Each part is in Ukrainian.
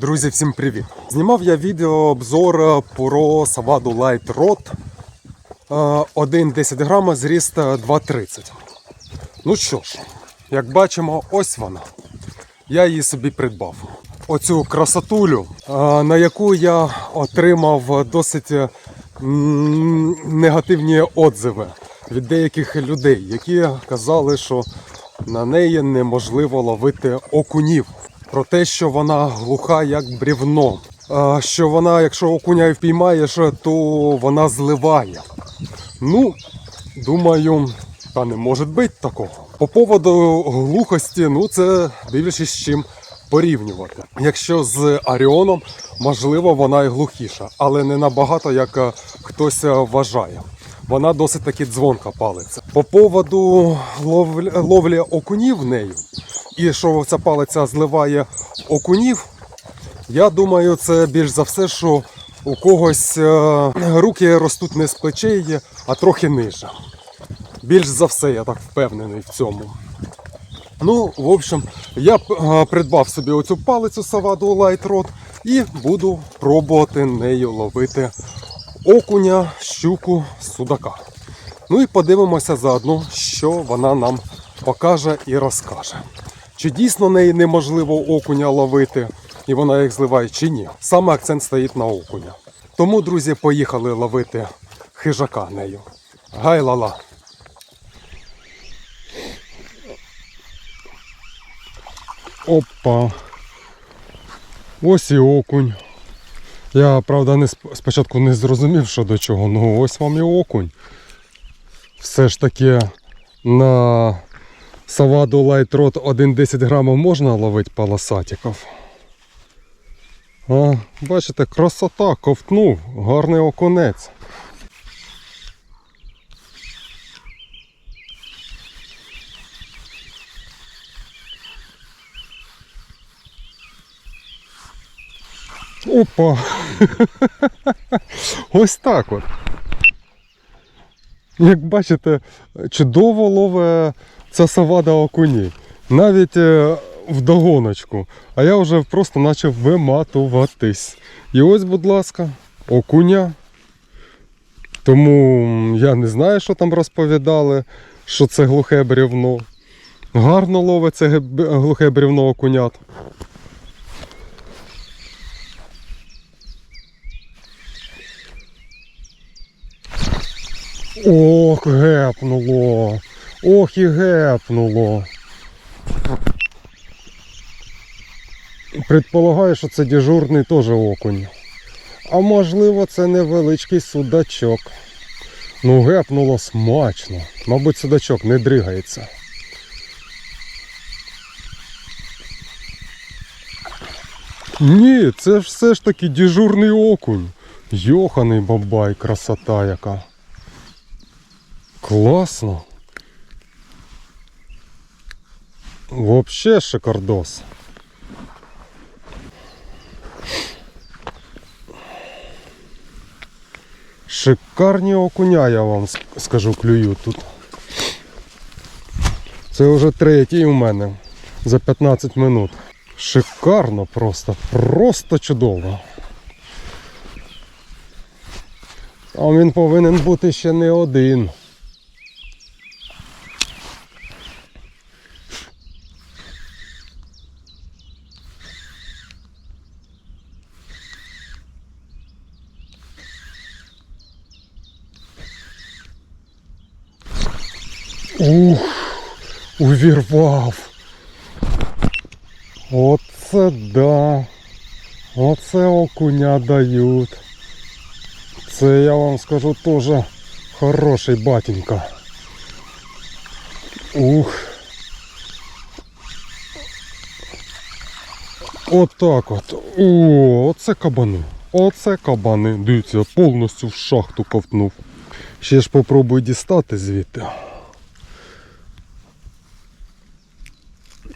Друзі, всім привіт! Знімав я відео обзор про Саваду Light Rod. Е, 1,10 грама, зріст е, 2,30. Ну що ж, як бачимо, ось вона. Я її собі придбав. Оцю красотулю, е, на яку я отримав досить е, негативні отзиви від деяких людей, які казали, що на неї неможливо ловити окунів. Про те, що вона глуха як брівно. Що вона, якщо окуня впіймаєш, то вона зливає. Ну, думаю, та не може бути такого. По поводу глухості, ну це дивлячись з чим порівнювати. Якщо з Аріоном, можливо, вона і глухіша, але не набагато, як е, хтось е, вважає. Вона досить таки дзвонка палиться. По поводу ловлі, ловлі окунів нею, і що ця палиця зливає окунів, я думаю, це більш за все, що у когось е, руки ростуть не з плечей, а трохи ниже. Більш за все, я так впевнений в цьому. Ну, в общем, я е, придбав собі оцю палицю Savado Light Rod і буду пробувати нею ловити окуня, щуку, судака. Ну і подивимося заодно, що вона нам покаже і розкаже. Чи дійсно неї неможливо окуня ловити, і вона їх зливає, чи ні. Саме акцент стоїть на окуня. Тому, друзі, поїхали ловити хижака нею. Гай-ла-ла! Опа. Ось і окунь. Я, правда, не сп- спочатку не зрозумів, що до чого. Ну ось вам і окунь. Все ж таки на Саваду Rod 1,10 грамів можна ловити полосатиків. А, бачите, красота, ковтнув, гарний окунець. Опа! Ось так от. Як бачите, чудово ловить ця савада окуні. Навіть е, вдогоночку. А я вже просто почав виматуватись. І ось, будь ласка, окуня. Тому я не знаю, що там розповідали, що це глухе брівно. Гарно ловить це глухе брівно окунят. Ох, гепнуло. Ох і гепнуло. Предполагаю, що це дежурний теж окунь. А можливо, це невеличкий судачок. Ну, гепнуло смачно. Мабуть, судачок не дригається. Ні, це ж все ж таки дежурний окунь. Йоханий бабай, красота яка. Класно. Вообще шикардос. Шикарні окуня, я вам скажу, клюю тут. Це вже третій у мене за 15 минут. Шикарно просто, просто чудово. А він повинен бути ще не один. Ух, увірвав. Оце да. Оце окуня дають. Це я вам скажу теж хороший батенька. Ух. Отак от. О, оце кабани. Оце кабани. Дивіться, повністю в шахту ковтнув. Ще ж попробую дістати звідти.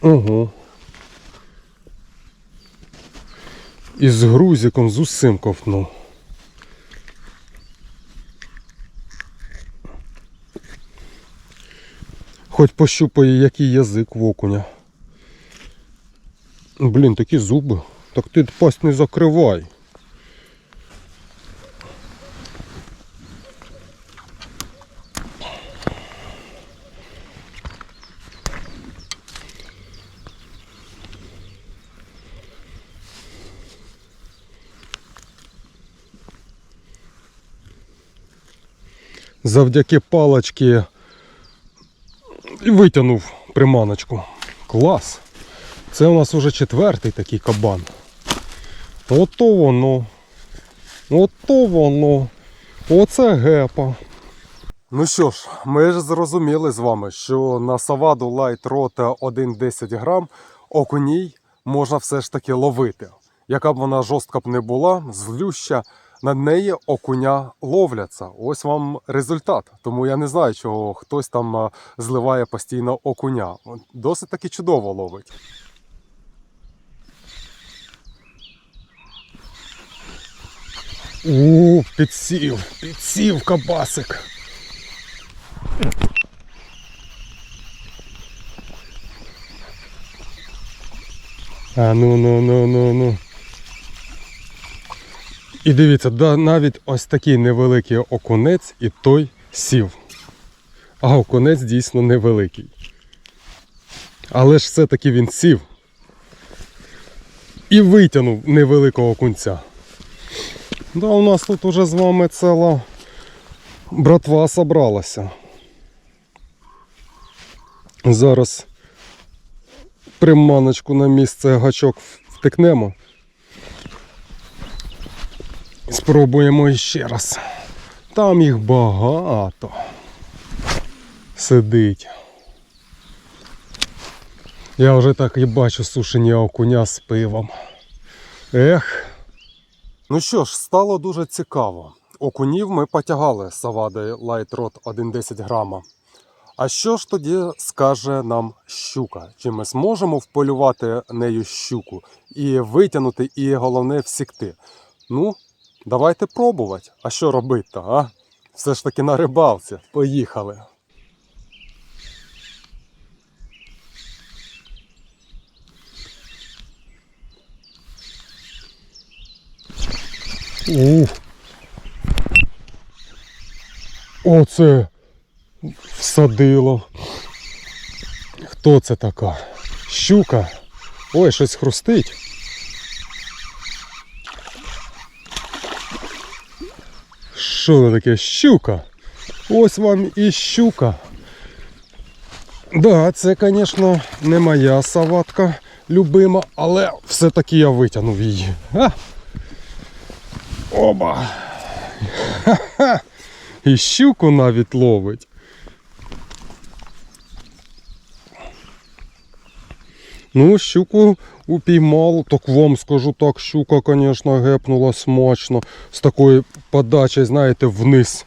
Ого. І з грузиком з усім ковтнув. Хоч пощупає, який язик в окуня. Блін, такі зуби. Так ти пасть не закривай. Завдяки палочці витягнув приманочку. Клас. Це у нас уже четвертий такий кабан. Ото воно. Ото воно. Оце гепа. Ну що ж, ми ж зрозуміли з вами, що на саваду Light Rota 1,10 грам окуній можна все ж таки ловити. Яка б вона жорстка б не була, злюща, на неї окуня ловляться. Ось вам результат. Тому я не знаю, чого хтось там зливає постійно окуня. Досить таки чудово ловить. У, підсів, підсів кабасик. А ну ну ну ну ну. І дивіться, да, навіть ось такий невеликий окунець і той сів. А окунець дійсно невеликий. Але ж все-таки він сів. І витягнув невеликого окунця. Да, у нас тут уже з вами ціла братва собралася. Зараз приманочку на місце гачок втикнемо. Спробуємо іще раз. Там їх багато. Сидить. Я вже так і бачу сушені окуня з пивом. Ех. Ну що ж, стало дуже цікаво. Окунів ми потягали савадою Light Rod 1,10 грама. А що ж тоді скаже нам щука? Чи ми зможемо вполювати нею щуку і витягнути, і головне всікти? Ну, давайте пробувати. А що робити-то, а? Все ж таки на рибалці. Поїхали. Ух. Оце всадило. Хто це така? Щука. Ой, щось хрустить. Що це таке? Щука? Ось вам і щука. Да, це, звісно, не моя саватка любима, але все-таки я витягнув її. А? Оба! Ха-ха! І щуку навіть ловить. Ну, щуку упіймав, так вам скажу так, щука, звісно, гепнула смачно. З такої подачі, знаєте, вниз.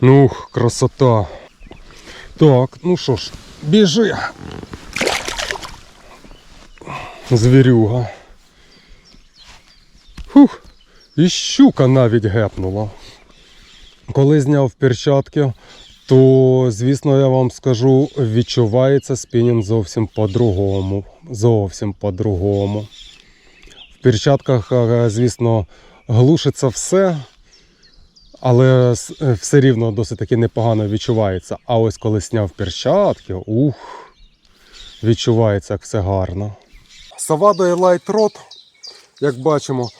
Ну, красота. Так, ну що ж, біжи. Звірюга. Фух. І щука навіть гепнула. Коли зняв перчатки, то, звісно, я вам скажу, відчувається спінінг зовсім по-другому. Зовсім по-другому. В перчатках, е, звісно, глушиться все, але е, все рівно досить таки непогано відчувається. А ось коли зняв перчатки, ух, відчувається як все гарно. Савадо і Rod, як бачимо,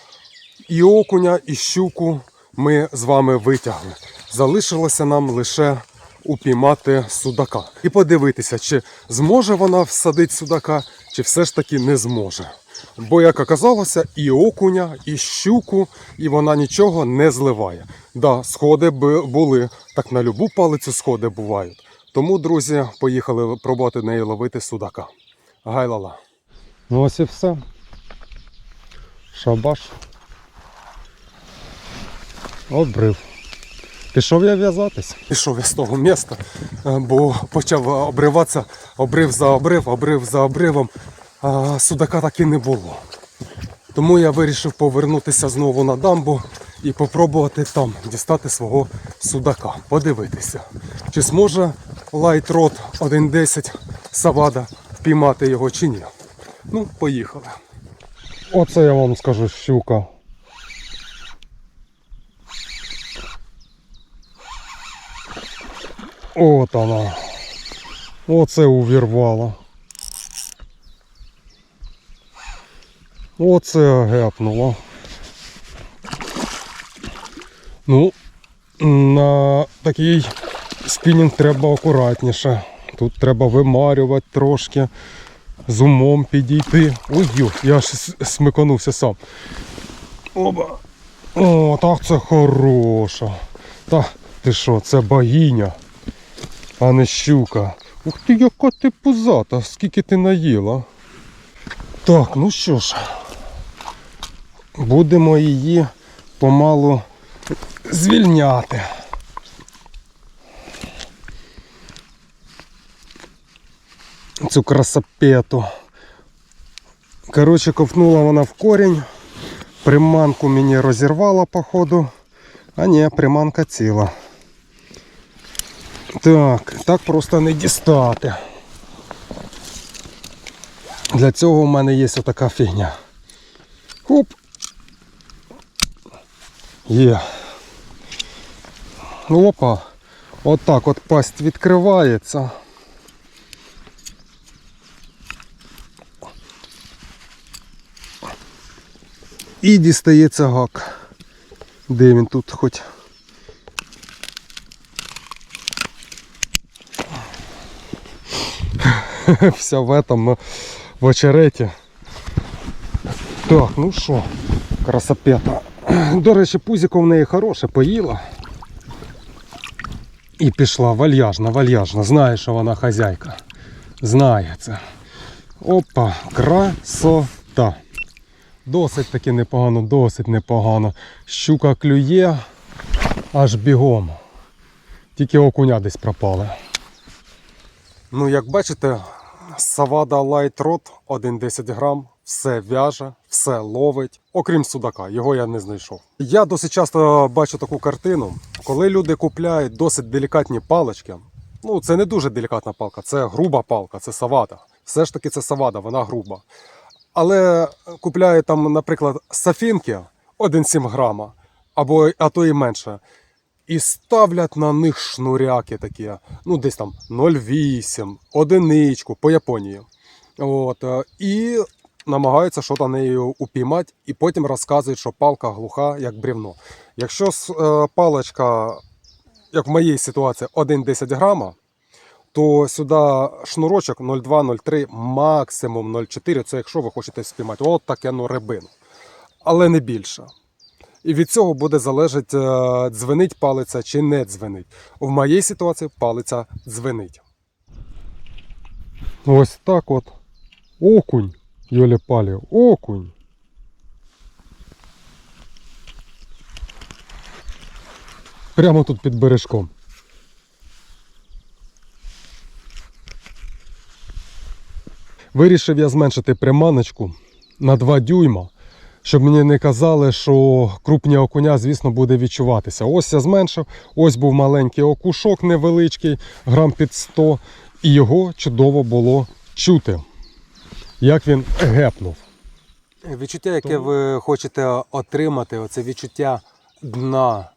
і окуня, і щуку ми з вами витягли. Залишилося нам лише упіймати судака. І подивитися, чи зможе вона всадити судака, чи все ж таки не зможе. Бо, як оказалося, і окуня, і щуку, і вона нічого не зливає. Да, сходи були, так на любу палицю сходи бувають. Тому, друзі, поїхали пробувати неї ловити судака. Гайлала. Ну ось і все. Шабаш. Обрив. Пішов я в'язатись. Пішов я з того міста, е, бо почав обриватися обрив за обрив, обрив за обривом, а судака так і не було. Тому я вирішив повернутися знову на дамбу і попробувати там дістати свого судака, подивитися, чи зможе Light Rod 1.10 Савада впіймати його чи ні. Ну, поїхали. Оце я вам скажу щука. От вона. Оце увірвала. Оце гепнуло. Ну, на такий спінінг треба акуратніше. Тут треба вимарювати трошки, з умом підійти. Ой, я ж смиканувся сам. Оба. О, так це хороша. Та ти що, це богиня, а не щука. Ух ти, яка ти пузата, скільки ти наїла. Так, ну що ж, будемо її помалу звільняти. Цю красопету. Коротше, ковтнула вона в корінь. Приманку мені розірвала, походу. А ні, приманка ціла. Так, так просто не дістати. Для цього в мене є отака фігня. Хоп. Є. Опа. Отак от пасть відкривається. І дістається гак. Де він тут хоч? Вся в этом в очереті. Так, ну що, красопета. До речі, пузіко в неї хороше, поїла. І пішла вальяжна, вальяжна. Знає, що вона хазяйка. Знає це. Опа, красота. Досить таки непогано, досить непогано. Щука клює аж бігом. Тільки окуня десь пропали. Ну, як бачите, Савада Light Rod 1,10 грам, все в'яже, все ловить, окрім судака, його я не знайшов. Я досить часто бачу таку картину, коли люди купляють досить делікатні палички. Ну, це не дуже делікатна палка, це груба палка, це савада. Все ж таки це савада, вона груба. Але купляють там, наприклад, сафінки 1,7 грама, або а то і менше. І ставлять на них шнуряки такі, ну десь там 0,8, одиничку по Японії. От, е, і намагаються щось нею упіймати, і потім розказують, що палка глуха, як брівно. Якщо е, паличка, як в моїй ситуації, 1,10 грама, то сюди шнурочок 0,2-0,3, максимум 0,4, це якщо ви хочете спіймати. От таке ну рибину. Але не більше. І від цього буде залежати, е, дзвенить палиця чи не дзвенить. В моїй ситуації палиця дзвенить. Ось так от. Окунь, Йолі палі, окунь. Прямо тут під бережком. Вирішив я зменшити приманочку на 2 дюйма, щоб мені не казали, що крупні окуня, звісно, буде відчуватися. Ось я зменшив, ось був маленький окушок невеличкий, грам під 100, і його чудово було чути, як він гепнув. Відчуття, яке ви хочете отримати, оце відчуття дна,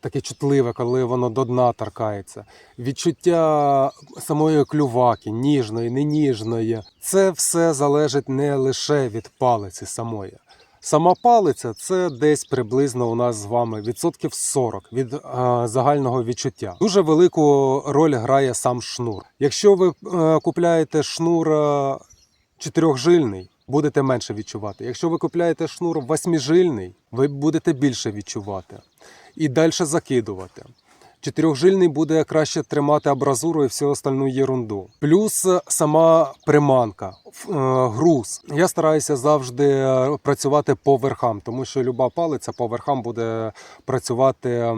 таке чутливе, коли воно до дна торкається. Відчуття самої клюваки, ніжної, не ніжної. Це все залежить не лише від палиці самої. Сама палиця це десь приблизно у нас з вами відсотків 40 від е, загального відчуття. Дуже велику роль грає сам шнур. Якщо ви е, купляєте шнур е, чотирьохжильний, будете менше відчувати. Якщо ви купляєте шнур восьмижильний, ви будете більше відчувати і далі закидувати. Чотирьохжильний буде краще тримати абразуру і всю остальну єрунду. Плюс е, сама приманка, е, груз. Я стараюся завжди е, працювати по верхам, тому що люба палиця по верхам буде працювати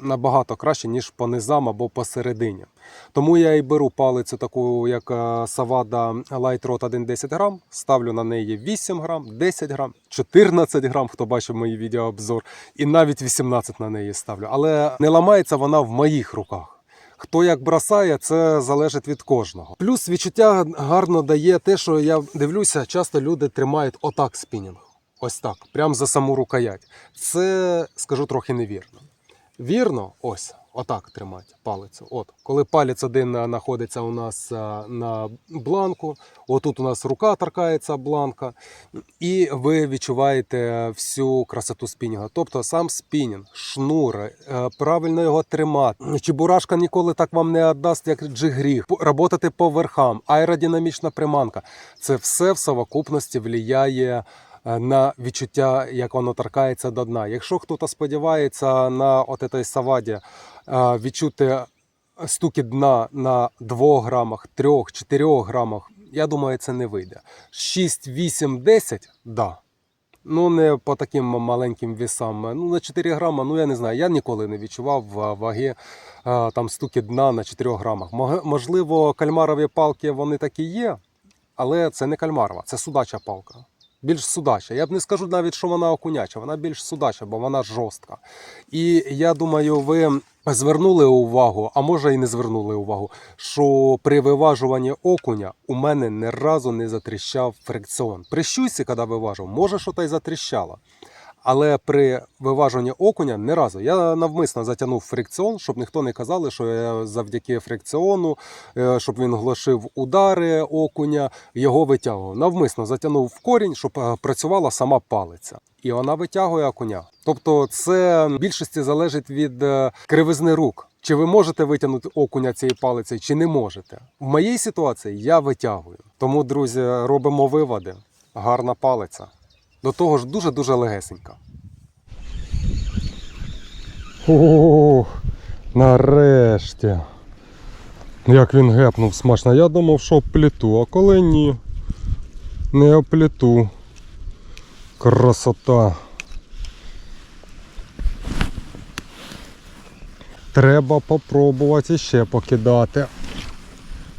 набагато краще, ніж по низам або посередині. Тому я і беру палицю таку, як е, Savada Light Rod 1,10 грам, ставлю на неї 8 грам, 10 грам, 14 грам, хто бачив мої відеообзор, і навіть 18 на неї ставлю. Але не ламається вона в моїх руках. Хто як бросає, це залежить від кожного. Плюс відчуття гарно дає те, що я дивлюся, часто люди тримають отак спінінг. Ось так, прям за саму рукоять. Це скажу трохи невірно. Вірно, ось, отак тримати палицю. От, коли палець один знаходиться у нас е, на бланку, отут у нас рука торкається бланка, і ви відчуваєте всю красоту спінінга. Тобто сам спінінг, шнур, е, правильно його тримати. Чебурашка ніколи так вам не віддасть, як джигріг. Работати по верхам, аеродинамічна приманка. Це все в совокупності влияє на відчуття, як воно торкається до дна. Якщо хтось сподівається на от этой саваді е, відчути стуки дна на 2 грамах, 3, 4 грамах, я думаю, це не вийде. 6, 8, 10 – да. Ну, не по таким маленьким вісам. Ну, на 4 грама, ну я не знаю, я ніколи не відчував ваги е, там стуки дна на 4 грамах. Можливо, кальмарові палки вони такі є, але це не кальмарова, це судача палка. Більш судача. Я б не скажу навіть, що вона окуняча, вона більш судача, бо вона жорстка. І я думаю, ви звернули увагу, а може і не звернули увагу, що при виважуванні окуня у мене ні разу не затріщав фрикціон. При щуці, коли виважував, може, що та й затріщало. Але при виважуванні окуня не разу. Я навмисно затягнув фрикціон, щоб ніхто не казали, що я завдяки фрикціону, е, щоб він глушив удари окуня, його витягував. Навмисно затягнув в корінь, щоб е, працювала сама палиця. І вона витягує окуня. Тобто, це в більшості залежить від е, кривизни рук. Чи ви можете витягнути окуня цією палицею, чи не можете. В моїй ситуації я витягую. Тому, друзі, робимо виводи. Гарна палиця. До того ж дуже-дуже легесенька. Ох, нарешті. Як він гепнув смачно. Я думав, що пліту, а коли ні. Не опліту. Красота. Треба попробувати ще покидати.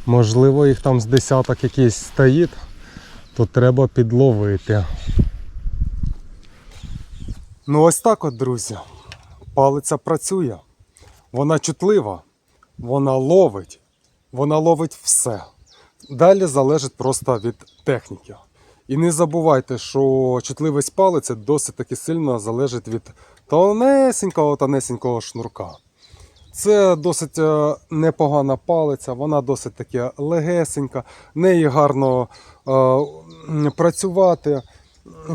Можливо, їх там з десяток якийсь стоїть, то треба підловити. Ну ось так от, друзі. Палиця працює. Вона чутлива, вона ловить, вона ловить все. Далі залежить просто від техніки. І не забувайте, що чутливість палиці досить таки сильно залежить від тонесенького тонесенького шнурка. Це досить е, непогана палиця, вона досить таки легесенька, неї гарно е, працювати.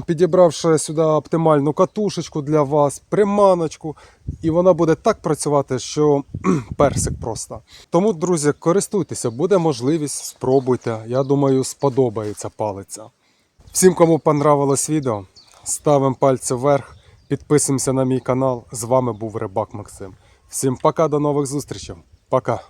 Підібравши сюди оптимальну катушечку для вас, приманочку, і вона буде так працювати, що персик просто. Тому, друзі, користуйтеся, буде можливість, спробуйте. Я думаю, сподобається палиця. Всім, кому понравилось відео, ставимо пальці вверх, підписуємося на мій канал. З вами був Рибак Максим. Всім пока, до нових зустрічей. Пока.